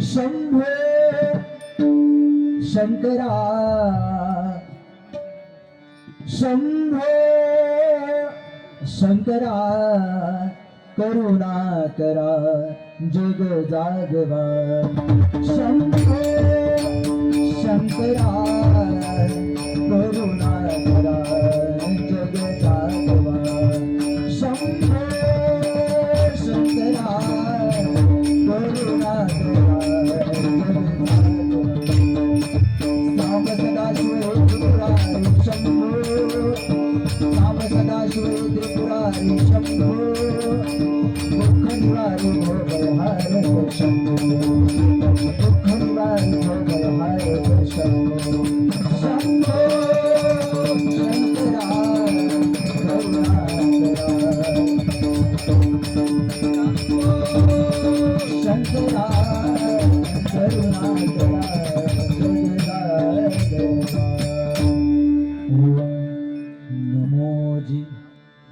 शंभो शंकरा शंभो शंकरा करुणा करा जग जागवा. शंभो शंकरा.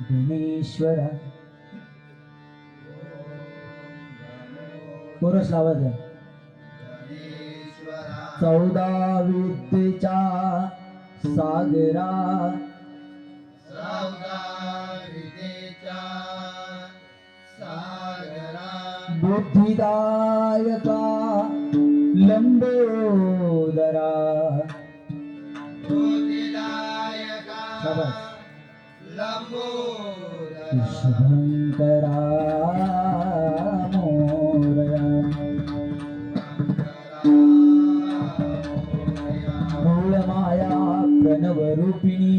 गणेश्वरा कोरस लावायचा चौदा विद्येच्या सागरा. बुद्धिदायका लंबोदरा. शाबास. शुभंकरा मोरया मूलमाया प्रणवरूपिणी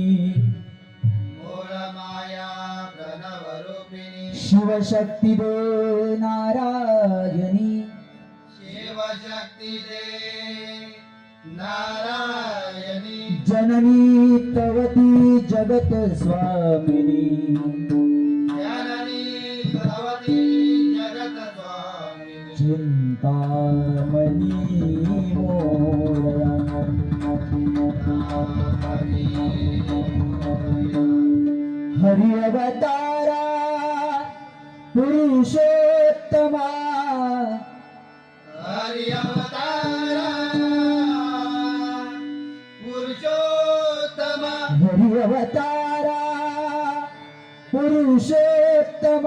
शिवशक्ती दे नारायणी शिवशक्ती दे नारायणी जननी तवती जगत स्वामिनी। हरि अवतारा पुरुषोत्तमा हरि अवतारा पुरुषोत्तम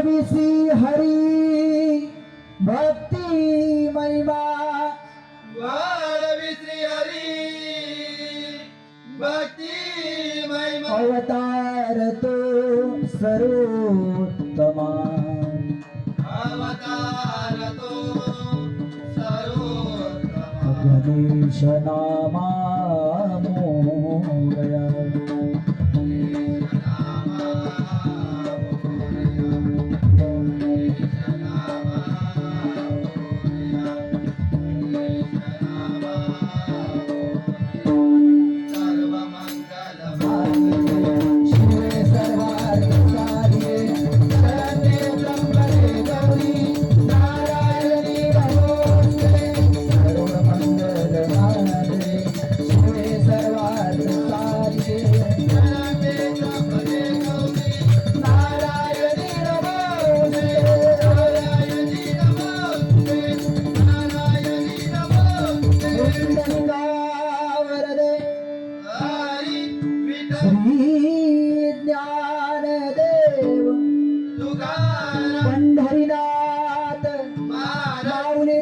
वाढविसी हरी भक्ती महिमा। श्री हरी भक्ती महिमा। अवतार तो सर्वोत्तमा। अवतार तो सर्वोत्तम। गणेश नामा मोरया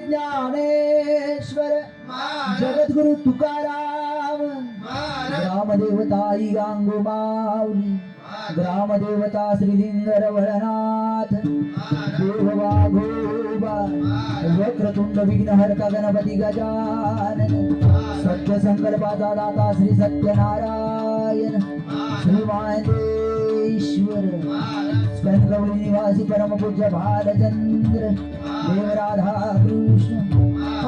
ज्ञानेश्वर जगद्गुरु तुकाराम ग्रामदेवताई गांगो माऊली ग्रामदेवता श्रीलिंगर वळनाथ देव वाघोबा वक्रतुंड विघ्नहर्ता गणपती गजानन सत्य संकल्पाचा दाता श्री सत्यनारायण श्री माहेश्वर स्कंदगौरी निवासी परमपूज्य भालचंद्र राधा कृष्ण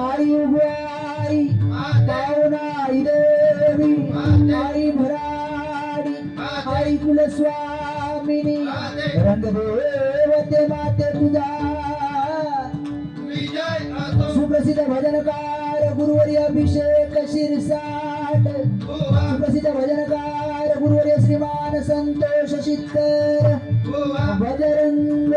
आई उगवाई पावनाई देवी आई भराडी आई कुलस्वामी स्वामिनी राधे रंगदेव ते माते तुझा। सुप्रसिद्ध भजनकार गुरुवरी अभिषेक शिरसाट। सुप्रसिद्ध भजनकार गुरुवर्य श्रीमान संतोष शित्तर। भजरंग